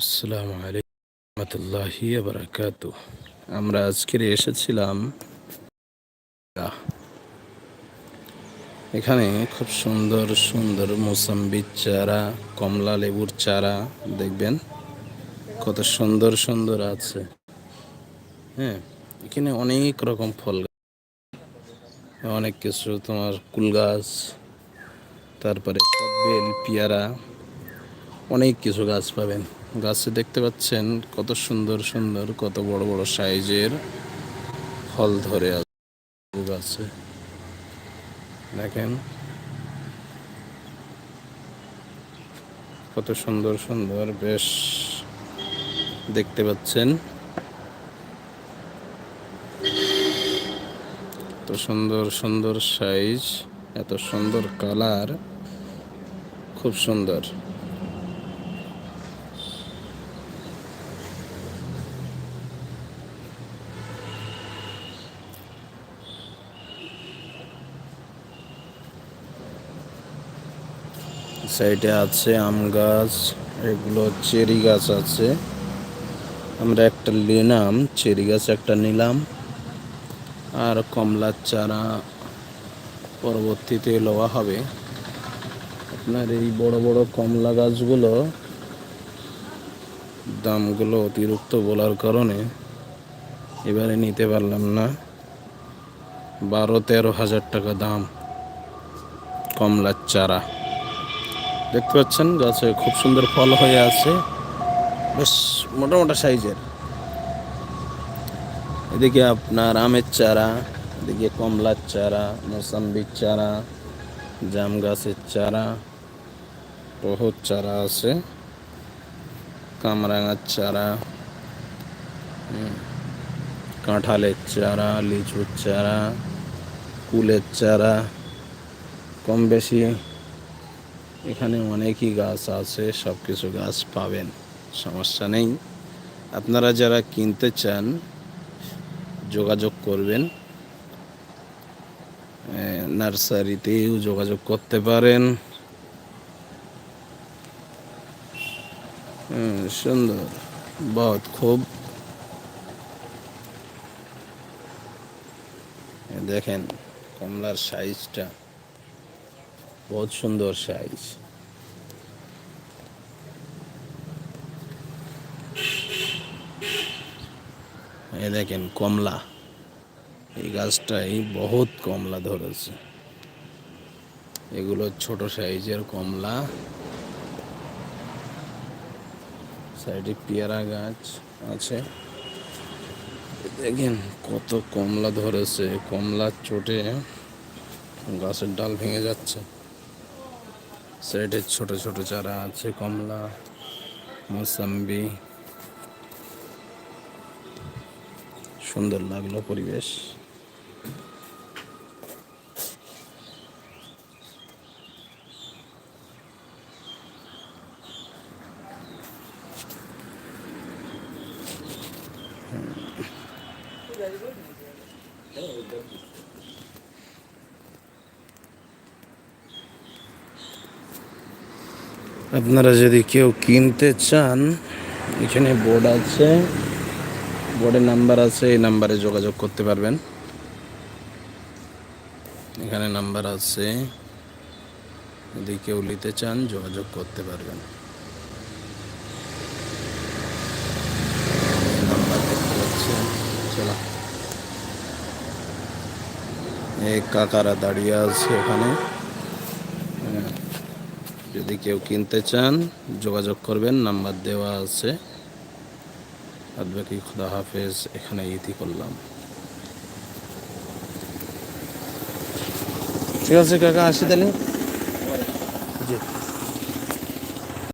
আসসালামু আলাইকুম রহমতুল্লাহি বারাকাত আমরা আজকের এসেছিলাম এখানে খুব সুন্দর সুন্দর মোসাম্বির চারা, কমলা লেবুর চারা দেখবেন, কত সুন্দর সুন্দর আছে। হ্যাঁ এখানে অনেক রকম ফল অনেক কিছু, তোমার কুল গাছ, তারপরে বেল পেয়ারা, অনেক কিছু গাছ পাবেন। গাছে দেখতে পাচ্ছেন কত সুন্দর সুন্দর, কত বড় বড় সাইজের ফল ধরে আছে গাছে। দেখেন। কত সুন্দর সুন্দর, বেশ দেখতে পাচ্ছেন। এত সুন্দর সুন্দর সাইজ, এত সুন্দর কালার, খুব সুন্দর। সাইডে আছে আম গাছ, এগুলো চেরি গাছ আছে। আমরা একটা নিলাম, চেরি গাছ একটা নিলাম। আর কমলার চারা পরবর্তীতে লওয়া হবে। আপনার এই বড় বড় কমলা গাছগুলো, দামগুলো অতিরিক্ত বলার কারণে এবারে নিতে পারলাম না। বারো তেরো হাজার টাকা দাম কমলার চারা। দেখতে পাচ্ছেন, গাছে খুব সুন্দর ফল হয়ে আছে। বেশ মোটা মোটা সাইজের। এদিকে আপনার আমের চারা, এদিকে কমলার চারা, মোসাম্বির চারা, জাম গাছের চারা বহুত চারা আছে, কামরাঙার চারা কাঁঠালের চারা, লিচুর চারা, কুলের চারা, কম বেশি এখানে অনেকই গাছ আছে সব কিছু গাছ পাবেন, সমস্যা নেই। আপনারা যারা কিনতে চান, যোগাযোগ করবেন। নার্সারিতেও যোগাযোগ করতে পারেন। সুন্দর বহুত খুব। দেখেন, কমলার সাইজটা বহুত সুন্দর সাইজ এই দেখেন কমলা। এই গাছটাই বহুত কমলা ধরেছে। এগুলো ছোট সাইজের কমলা। সাইডে পেয়ারা গাছ আছে। দেখেন কত কমলা ধরেছে। কমলার চোটে গাছের ডাল ভেঙে যাচ্ছে। সাইডে ছোট ছোট চারা আছে কমলা মোসাম্বি। সুন্দর লাগল পরিবেশ। আপনারা যদি কেউ কিনতে চান, এখানে বোর্ড আছে। বোর্ডের নাম্বার আছে, এই নাম্বারে যোগাযোগ করতে পারবেন। এখানে নাম্বার আছে। যদি কেউ নিতে চান, যোগাযোগ করতে পারবেন। এই কাকারা দাঁড়িয়ে আছে এখানে। যদি কেউ কিনতে চান, যোগাযোগ করবেন, নাম্বার দেওয়া আছে। আর বাকি খুদা হাফেজ এখানে ইতি করলাম। ঠিক আছে, কাকা, আসি তাহলে।